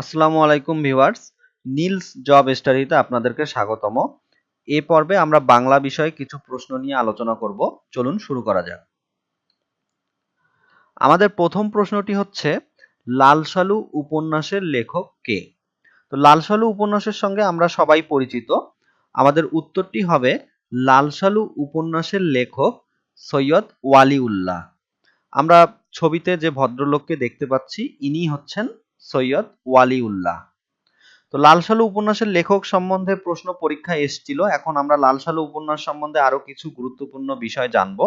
আসসালামু আলাইকুম viewers, Niels job স্টাডিতে আপনাদেরকে স্বাগতম। এ পর্বে আমরা বাংলা বিষয়ে কিছু প্রশ্ন নিয়ে আলোচনা করব। চলুন শুরু করা যাক। আমাদের প্রথম প্রশ্নটি হচ্ছে, লালসালু উপন্যাসের লেখক কে? তো লাল সালু উপন্যাসের সঙ্গে আমরা সবাই পরিচিত। আমাদের উত্তরটি হবে, লালসালু উপন্যাসের লেখক সৈয়দ ওয়ালিউল্লাহ। আমরা ছবিতে যে ভদ্রলোককে দেখতে পাচ্ছি, ইনি হচ্ছেন সৈয়দ ওয়ালিউল্লাহ। তো লাল সালু উপন্যাসের লেখক সম্বন্ধে প্রশ্ন পরীক্ষায় এসেছিল। এখন আমরা লাল সালু উপন্যাস সম্বন্ধে আরও কিছু গুরুত্বপূর্ণ বিষয় জানব।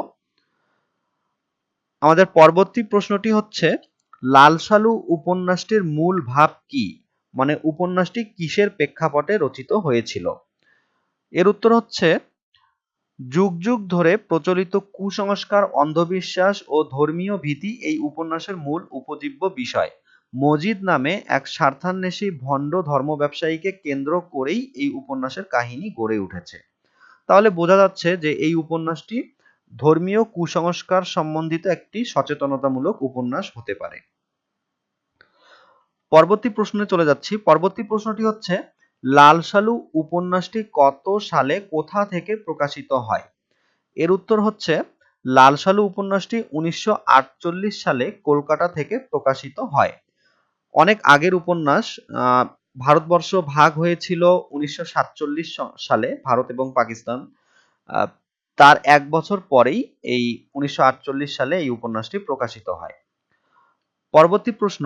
আমাদের পরবর্তী প্রশ্নটি হচ্ছে লাল সালু উপন্যাসটির মূল ভাব কি? মানে উপন্যাসটি কিসের প্রেক্ষাপটে রচিত হয়েছিল? এর উত্তর হচ্ছে, যুগ যুগ ধরে প্রচলিত কুসংস্কার, অন্ধবিশ্বাস ও ধর্মীয় ভীতি এই উপন্যাসের মূল উপজীব্য বিষয়। মজিদ নামে এক স্বার্থান্বেষী ভণ্ড ধর্ম ব্যবসায়ীকে কেন্দ্র করেই এই উপন্যাসের কাহিনী গড়ে উঠেছে। তাহলে বোঝা যাচ্ছে যে এই উপন্যাসটি ধর্মীয় কুসংস্কার সম্বন্ধিত একটি সচেতনতামূলক উপন্যাস হতে পারে। পরবর্তী প্রশ্নে চলে যাচ্ছি। পরবর্তী প্রশ্নটি হচ্ছে লাল সালু উপন্যাসটি কত সালে কোথা থেকে প্রকাশিত হয়? এর উত্তর হচ্ছে লাল সালু উপন্যাসটি উনিশশো আটচল্লিশ সালে কলকাতা থেকে প্রকাশিত হয়। অনেক আগের উপন্যাস ভারতবর্ষ ভাগ হয়েছিল উনিশশো সাতচল্লিশ সালে ভারত এবং পাকিস্তান। তার এক বছর পরেই এই উনিশশো আটচল্লিশ সালে এই উপন্যাসটি প্রকাশিত হয়। পরবর্তী প্রশ্ন,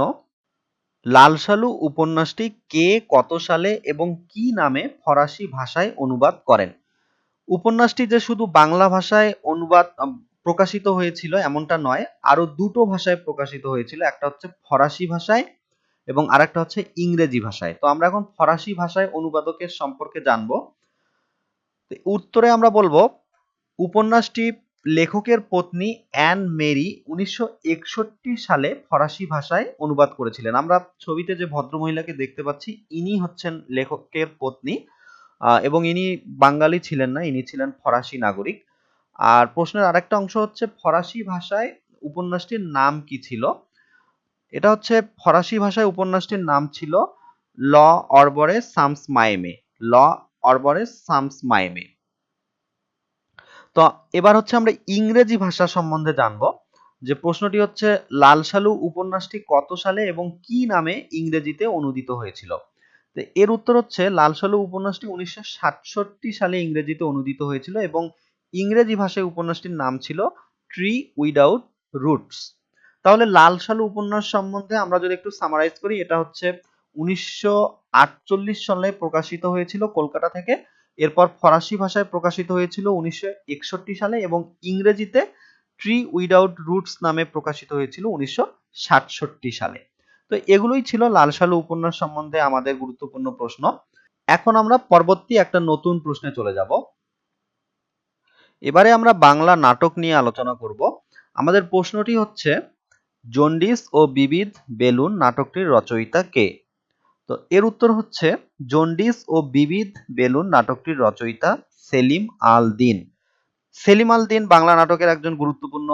লালসালু উপন্যাসটি কে কত সালে এবং কি নামে ফরাসি ভাষায় অনুবাদ করেন? উপন্যাসটি যে শুধু বাংলা ভাষায় অনুবাদ প্রকাশিত হয়েছিল এমনটা নয় আরও দুটো ভাষায় প্রকাশিত হয়েছিল, একটা হচ্ছে ফরাসি ভাষায় এবং আরেকটা হচ্ছে ইংরেজি ভাষায়। তো আমরা এখন ফরাসি ভাষায় অনুবাদকের সম্পর্কে জানব। উত্তরে আমরা বলব, উপন্যাসটি লেখকের পত্নী অ্যান মেরি উনিশশো একষট্টি সালে ফরাসি ভাষায় অনুবাদ করেছিলেন। আমরা ছবিতে যে ভদ্রমহিলাকে দেখতে পাচ্ছি, ইনি হচ্ছেন লেখকের পত্নী এবং ইনি বাঙালি ছিলেন না, ইনি ছিলেন ফরাসি নাগরিক। আর প্রশ্নের আরেকটা অংশ হচ্ছে, ফরাসি ভাষায় উপন্যাসটির নাম কি ছিল? এটা হচ্ছে ফরাসি ভাষায় উপন্যাসটির নাম ছিল ল অরবরে সামস মায়েমে। ল অরবরে সামস মায়েমে। তো এবার হচ্ছে আমরা ইংরেজি ভাষা সম্বন্ধে জানব, যে প্রশ্নটি হচ্ছে, লাল সালু উপন্যাসটি কত সালে এবং কি নামে ইংরেজিতে অনুদিত হয়েছিল? তো এর উত্তর হচ্ছে, লাল সালু উপন্যাসটি উনিশশো সাতষট্টি সালে ইংরেজিতে অনুদিত হয়েছিল এবং ইংরেজি ভাষায় উপন্যাসটির নাম ছিল ট্রি উইদাউট রুটস তাহলে লাল সালু উপন্যাস সম্বন্ধে আমরা যদি একটু সামারাইজ করি, এটা হচ্ছে উনিশশো আটচল্লিশ সালে প্রকাশিত হয়েছিল কলকাতা থেকে। এরপর ফরাসি ভাষায় প্রকাশিত হয়েছিল উনিশশো একষট্টি সালে এবং ইংরেজিতে ট্রি উইদাউট রুটস নামে প্রকাশিত হয়েছিল উনিশশো সাতষট্টি সালে। তো এগুলোই ছিল লাল সালু উপন্যাস সম্বন্ধে আমাদের গুরুত্বপূর্ণ প্রশ্ন। এখন আমরা পরবর্তী একটা নতুন প্রশ্নে চলে যাব। এবারে আমরা বাংলা নাটক নিয়ে আলোচনা করব। আমাদের প্রশ্নটি হচ্ছে জন্ডিস ও বিবিধ বেলুন নাটকটির রচয়িতা কে? তো এর উত্তর হচ্ছে জন্ডিস ও বিবিধ বেলুন নাটকটির রচয়িতা সেলিম আল দিন সেলিম আল দিন বাংলা নাটকের একজন গুরুত্বপূর্ণ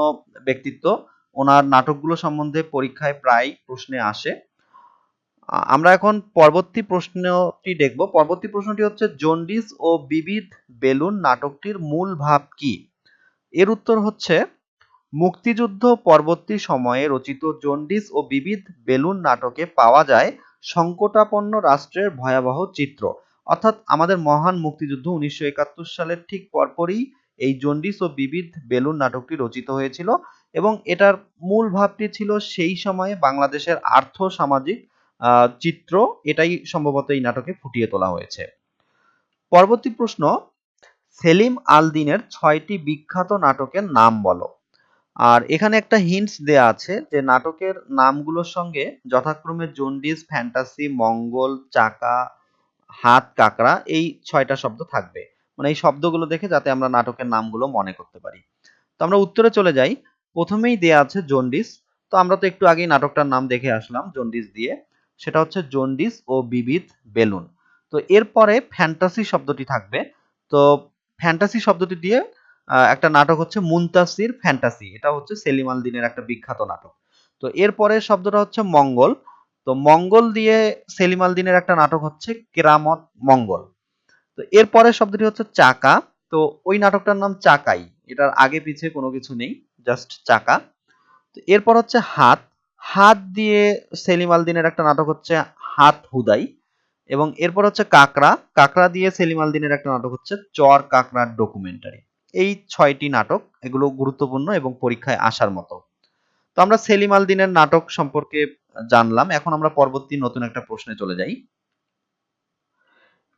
ব্যক্তিত্ব। ওনার নাটকগুলো সম্বন্ধে পরীক্ষায় প্রায় প্রশ্নে আসে। আমরা এখন পরবর্তী প্রশ্নটি দেখব। পরবর্তী প্রশ্নটি হচ্ছে, জন্ডিস ও বিবিধ বেলুন নাটকটির মূল ভাব কি? এর উত্তর হচ্ছে মুক্তিযুদ্ধ পরবর্তী সময়ে রচিত জন্ডিস ও বিবিধ বেলুন নাটকে পাওয়া যায় সংকটাপন্ন রাষ্ট্রের ভয়াবহ চিত্র। অর্থাৎ আমাদের মহান মুক্তিযুদ্ধ উনিশশো একাত্তর সালের ঠিক পরপরই এই জন্ডিস ও বিবিধ বেলুন নাটকটি রচিত হয়েছিল এবং এটার মূল ভাবটি ছিল সেই সময়ে বাংলাদেশের আর্থ সামাজিক চিত্র এটাই সম্ভবত এই নাটকে ফুটিয়ে তোলা হয়েছে। পরবর্তী প্রশ্ন, সেলিম আল দিনের ছয়টি বিখ্যাত নাটকের নাম বলো। আর এখানে একটা হিন্টস দেয়া আছে যে নাটকের নামগুলোর সঙ্গে যথাক্রমে জন্ডিস ফ্যান্টাসি মঙ্গল, চাকা, হাত, কাকড়া এই ছয়টা শব্দ থাকবে। মানে এই শব্দগুলো দেখে যাতে আমরা নাটকের নামগুলো মনে করতে পারি। তো আমরা উত্তরে চলে যাই। প্রথমেই দেয়া আছে জন্ডিস। তো আমরা তো একটু আগেই নাটকটার নাম দেখে আসলাম, জন্ডিস দিয়ে। সেটা হচ্ছে জন্ডিস ও বিবিধ বেলুন। তো এরপরে ফ্যান্টাসি শব্দটি থাকবে। তো ফ্যান্টাসি শব্দটি দিয়ে একটা নাটক হচ্ছে মুনতাসির ফ্যান্টাসি। এটা হচ্ছে সেলিম আল দিনের একটা বিখ্যাত নাটক। তো এরপরে শব্দটা হচ্ছে মঙ্গল। তো মঙ্গল দিয়ে সেলিম আল দিনের একটা নাটক হচ্ছে কেরামত মঙ্গল। তো এরপরে শব্দটি হচ্ছে চাকা। তো ওই নাটকটার নাম চাকাই। এটার আগে পিছে কোনো কিছু নেই, জাস্ট চাকা। তো এরপর হচ্ছে হাত। হাত দিয়ে সেলিম আল দিনের একটা নাটক হচ্ছে হাত হুদাই। এবং এরপর হচ্ছে কাকড়া। কাকড়া দিয়ে সেলিম আল দিনের একটা নাটক হচ্ছে চর কাকড়ার ডকুমেন্টারি এই ছয়টি নাটক এগুলো গুরুত্বপূর্ণ এবং পরীক্ষায় আসার মতো। তো আমরা সেলিম আল দিনের নাটক সম্পর্কে জানলাম। এখন আমরা পরবর্তী নতুন একটা প্রশ্নে চলে যাই।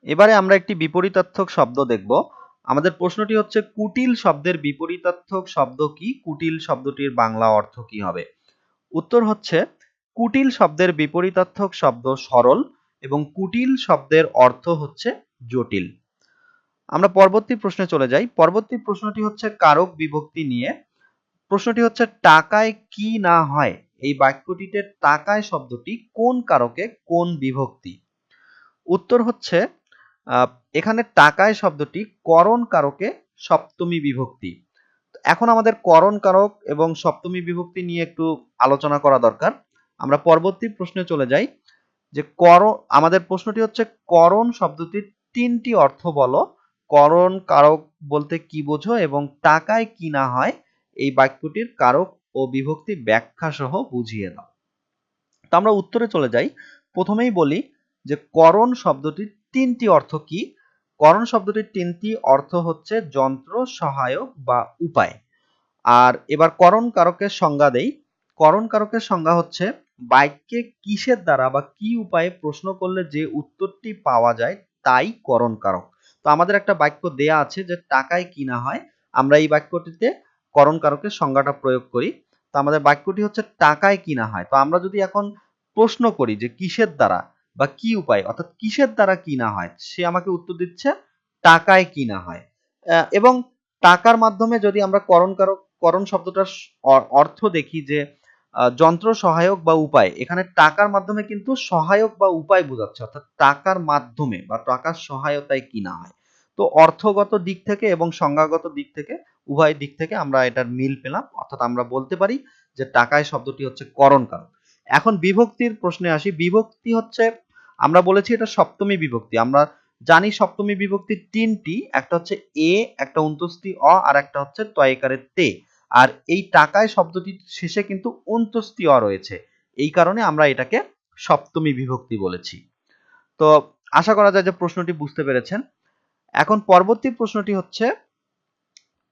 এবারে আমরা একটি বিপরীতার্থক শব্দ দেখব। আমাদের প্রশ্নটি হচ্ছে, কুটিল শব্দের বিপরীতার্থক শব্দ কি? কুটিল শব্দটির বাংলা অর্থ কি হবে? উত্তর হচ্ছে, কুটিল শব্দের বিপরীতার্থক শব্দ সরল এবং কুটিল শব্দের অর্থ হচ্ছে জটিল। আমরা পরবর্তী প্রশ্নে চলে যাই। পরবর্তী প্রশ্নটি হচ্ছে কারক বিভক্তি নিয়ে। প্রশ্নটি হচ্ছে, টাকায় কি না হয়? এই বাক্যটিতে টাকায় শব্দটি কোন কারকে, কোন বিভক্তি? উত্তর হচ্ছে এখানে টাকায় শব্দটি করণ কারকে সপ্তমী বিভক্তি। এখন আমাদের করণ কারক এবং সপ্তমী বিভক্তি নিয়ে একটু আলোচনা করা দরকার। আমরা পরবর্তী প্রশ্নে চলে যাই, যে কর আমাদের প্রশ্নটি হচ্ছে, করণ শব্দটির তিনটি অর্থ বলো। করণ কারক বলতে কি বোঝো এবং টাকায় কি না হয়, এই বাক্যটির কারক ও বিভক্তি ব্যাখ্যা সহ বুঝিয়ে দাও। তো আমরা উত্তরে চলে যাই। প্রথমেই বলি যে করণ শব্দটির তিনটি অর্থ কি? করণ শব্দটির তিনটি অর্থ হচ্ছে যন্ত্র, সহায়ক বা উপায়। আর এবার করণ কারকের সংজ্ঞা দেই। করণ কারকের সংজ্ঞা হচ্ছে বাক্যে কিসের দ্বারা বা কি উপায়ে প্রশ্ন করলে যে উত্তরটি পাওয়া যায় তাই করণ কারক। তো আমাদের একটা বাক্য দেয়া আছে যে টাকায় কিনা হয়, আমরা এই বাক্যটিতে করণ কারকের সংজ্ঞাটা প্রয়োগ করি। তো আমাদের বাক্যটি হচ্ছে টাকায় কিনা হয়। তো আমরা যদি এখন প্রশ্ন করি যে কিসের দ্বারা বা কি উপায়, অর্থাৎ কিসের দ্বারা কিনা হয়, সে আমাকে উত্তর দিচ্ছে টাকায় কিনা হয়। এবং টাকার মাধ্যমে যদি আমরা করণ কারক, করণ শব্দটার অর্থ দেখি যে যন্ত্র সহায়ক বা উপায়, এখানে টাকার মাধ্যমে কিন্তু সহায়ক বা উপায় বোঝাচ্ছে, অর্থাৎ টাকার মাধ্যমে বা টাকার সহায়তায় কিনা হয়। তো অর্থগত দিক থেকে এবং সংজ্ঞাগত দিক থেকে, উভয় দিক থেকে আমরা এটার মিল পেলাম, অর্থাৎ আমরা বলতে পারি যে টাকায় শব্দটি হচ্ছে করণ কারক এখন বিভক্তির প্রশ্নে আসি, বিভক্তি হচ্ছে, আমরা বলেছি এটা সপ্তমী বিভক্তি, আমরা জানি সপ্তমী বিভক্তি তিনটি, একটা হচ্ছে এ, একটা অন্তস্তি অ, আর একটা হচ্ছে তয়কারের তে। আর এই টাকায় শব্দটির শেষে কিন্তু অন্তস্তি অ রয়েছে। এই কারণে আমরা এটাকে সপ্তমী বিভক্তি বলেছি। তো আশা করা যায় যে প্রশ্নটি বুঝতে পেরেছেন। এখন পরবর্তী প্রশ্নটি হচ্ছে,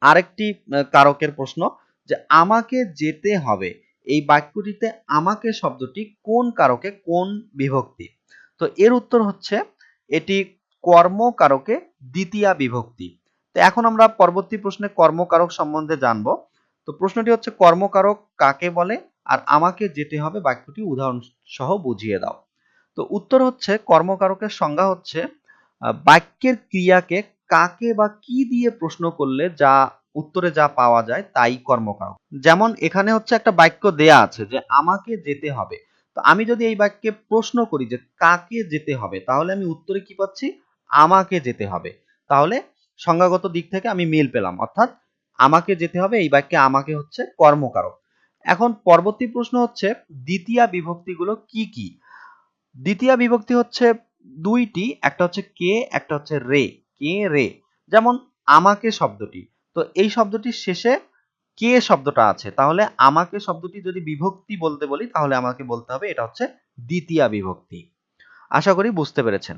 আরেকটি কারকের প্রশ্ন যে আমাকে যেতে হবে। এই বাক্যটিতে আমাকে শব্দটি কোন কারকে, কোন বিভক্তি? তো এর উত্তর হচ্ছে, এটি কর্মকারকে দ্বিতীয়া বিভক্তি। তো এখন আমরা পরবর্তী প্রশ্নে কর্মকারক সম্বন্ধে জানব। তো প্রশ্নটি হচ্ছে, কর্মকারক কাকে বলে? আর আমাকে যেতে হবে বাক্যটি উদাহরণ সহ বুঝিয়ে দাও। তো উত্তর হচ্ছে, কর্মকারকের সংজ্ঞা হচ্ছে বাক্যের ক্রিয়াকে কাকে বা কি দিয়ে প্রশ্ন করলে যা উত্তরে যা পাওয়া যায় তাই কর্মকারক। যেমন এখানে হচ্ছে একটা বাক্য দেয়া আছে যে, আমাকে যেতে হবে। তো আমি যদি এই বাক্যে প্রশ্ন করি যে, কাকে যেতে হবে? তাহলে আমি উত্তরে কি পাচ্ছি? আমাকে যেতে হবে। তাহলে সংজ্ঞাগত দিক থেকে আমি মিল পেলাম। অর্থাৎ আমাকে যেতে হবে, এই বাক্যে আমাকে হচ্ছে কর্মকারক। এখন পরবর্তী প্রশ্ন হচ্ছে, দ্বিতীয় বিভক্তিগুলো কি কি? দ্বিতীয় বিভক্তি হচ্ছে দুইটি, একটা হচ্ছে কে, একটা হচ্ছে রে। কে, রে। যেমন আমাকে শব্দটি। তো এই শব্দটির শেষে কে শব্দটা আছে? তাহলে আমাকে শব্দটি যদি বিভক্তি বলতে বলি, তাহলে আমাকে বলতে হবে এটা হচ্ছে দ্বিতীয় বিভক্তি। আশা করি বুঝতে পেরেছেন।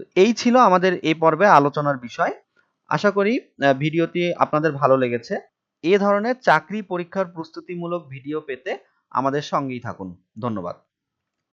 তো এই ছিল আমাদের এই পর্বে আলোচনার বিষয়। আশা করি ভিডিওটি আপনাদের ভালো লেগেছে। এ ধরনের চাকরি পরীক্ষার প্রস্তুতিমূলক ভিডিও পেতে আমাদের সঙ্গেই থাকুন। ধন্যবাদ।